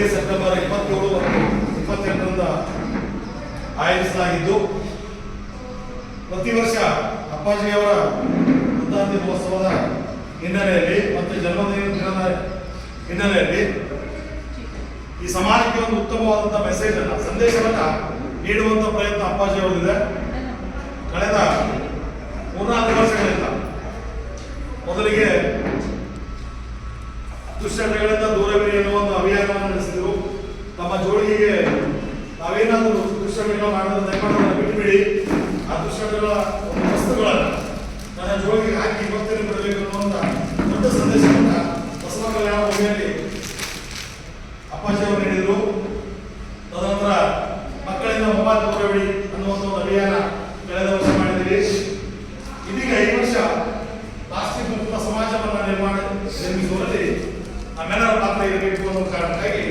ಇದೇ ಸೆಪ್ಟೆಂಬರ್ ಇಪ್ಪತ್ತೇಳು ಮತ್ತು ಇಪ್ಪತ್ತೆಂಟರಿಂದ ಆಯೋಜಿಸಲಾಗಿದ್ದು, ಪ್ರತಿ ವರ್ಷ ಅಪ್ಪಾಜಿಯವರ ವೃತ್ತಾಂತಿ ಮಹೋತ್ಸವದ ಹಿನ್ನೆಲೆಯಲ್ಲಿ ಮತ್ತು ಜನ್ಮದಿನ ದಿನದ ಹಿನ್ನೆಲೆಯಲ್ಲಿ ಈ ಸಮಾಜಕ್ಕೆ ಒಂದು ಉತ್ತಮವಾದಂತಹ ಮೆಸೇಜ್ ಅನ್ನ, ಸಂದೇಶವನ್ನ ನೀಡುವಂತ ಪ್ರಯತ್ನ ಅಪ್ಪಾಜಿ ಅವರಿದೆ ಕಳೆದ ಮೂರ್ನಾಲ್ಕು ವರ್ಷಗಳಿಂದ ಮೊದಲಿಗೆ ದುಶ್ಚಟಗಳಿಂದ ದೂರವಿರಿ ಎನ್ನುವ ಒಂದು ಅಭಿಯಾನವನ್ನು ನಡೆಸಿದರು ತಮ್ಮ ಜೋಡಿಗೆ ನಾವೇನಾದರೂ ದುಶ್ಚಟಗಳು ಮಾಡೋದು, ದಯಮಾಡೋದನ್ನು ಬಿಟ್ಟುಬಿಡಿ ಆ ದುಶ್ಚಟಗಳ ವಸ್ತುಗಳನ್ನು ನನ್ನ ಜೋಳಿಗೆ ಹಾಕಿ ಭಕ್ತರಿಗೆ ಬರಬೇಕು ಅನ್ನುವಂಥ ದೊಡ್ಡ ಸಂದೇಶವನ್ನು ಬಸವ ಕಲ್ಯಾಣ ಭೂಮಿಯಲ್ಲಿ ಅಪ್ಪಾಜಿ ಅವರು ನೀಡಿದರು. ತದನಂತರ ಮಕ್ಕಳಿಂದ ಮೊಬೈಲ್ ದೂರವಿಡಿ ಅನ್ನುವಂಥ ಒಂದು ಅಭಿಯಾನ ಕಳೆದ ವರ್ಷ ಮಾಡಿದ್ದೀರಿ ಇದೀಗ ಈ ವರ್ಷ ಪ್ಲಾಸ್ಟಿಕ್ ಮುಕ್ತ ಸಮಾಜವನ್ನು ನಿರ್ಮಾಣ ನಿರ್ಮಿಸುವಲ್ಲಿ ನಮ್ಮೆಲ್ಲರ ಪಾತ್ರ ಇರಬೇಕು ಅನ್ನೋ ಕಾರಣಕ್ಕಾಗಿ